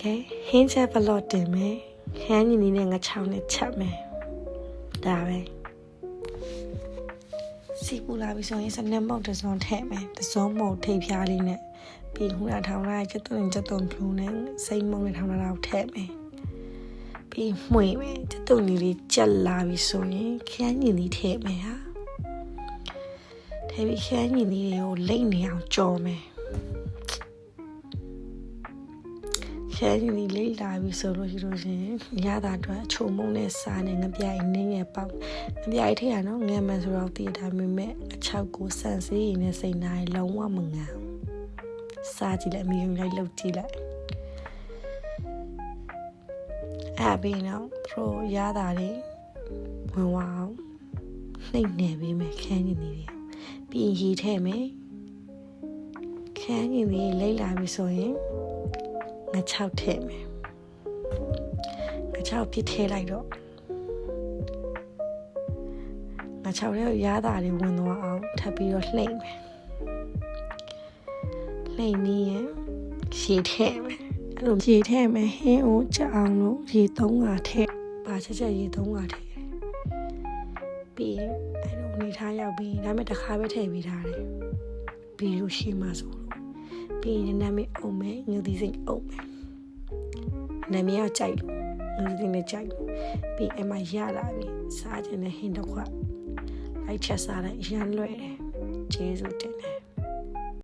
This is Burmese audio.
ကဲဟင်းချက်ဘလော့တင်မယ်ခန်းညီနီနဲ့ငါချောင်းနဲ့ချက်မယ်ဒါပဲစီပူလာပြီဆိုရင်စနက်မောက်တစ်စုံထည့်မယ်တစ်စုံမုတ်ထိပ်ဖြားလေးနဲ့ပြီးခုနထောင်လိုက်ချက်သွင်းချက်သွင်းဖြူနဲ့စိမ့်မုံနဲ့ထောင်လာတော့ထည့်မယ်ပြီးမှွေမယ်ချက်သွင်းလေးကြက်လာပြီဆိုရင်ခန်းညီနီထည့်မယ်ဟာထည့်ပြီးခန်းညီနီတွေကိုလိမ့်နေအောင်ကြော်မယ် ခဲရင်ဒီလေးလာပြီဆိုလို့ရှိလို့ရှရင်ရတာအတွက်အချုံမုံနဲ့စားနေငပြိုင်နင်းငယ်ပေါက်ငပြိုင်ထည့်ရနော်ငယ်မှန်ဆိုတော့တည်တာမြင်မဲ့အချောက်ကိုဆန်စေးရင်းနဲ့စိတ်နားလုံးဝမငန်စားကြည့်လိုက်အမီယူလိုက်လှုပ်ကြည့်လိုက်အဲ့ပြီးတော့သူတို့ရတာတွေဝင်ဝအောင်နှိမ့်နေပြီးမယ်ခန်းကြီးနေတယ်ပြီးရင်ရေထည့်မယ်ခန်းကြီးနေလိမ့်လာပြီဆိုရင် ငါ6ထည့်မယ်ငါ6ပြစ်ထည့်လိုက်တော့ငါ6ရဲ့ရတာတွေဝင်သွားအောင်ထပ်ပြီးတော့လှိမ့်မယ်လှိမ့်ပြီးရင်ရေထည့်မယ်အဲ့လိုရေထည့်မယ်ဟင်းကိုကြအောင်လို့ရေ3ငါထည့်ပါချက်ချက်ရေ3ငါထည့်တယ်ပြီးရင်အဲ့လိုနေထားရောက်ပြီးဒါမဲ့တစ်ခါပဲထည့်ပြီးထားတယ်ပြီးလို့ရှိမှဆိုလို့ ပြီးရင်နာမည်အုံမယ်ငုသီးစိတ်အုံမယ်နာမည်ကကြိုက်လို့ငါတင်နဲ့ကြိုက်လို့ပြီးအမရလာပြီစားခြင်းနဲ့ဟင်းတော့ခွလိုက်ချက်စားလိုက်ရမ်းလွယ်တယ်ကျေးဇူးတင်တယ်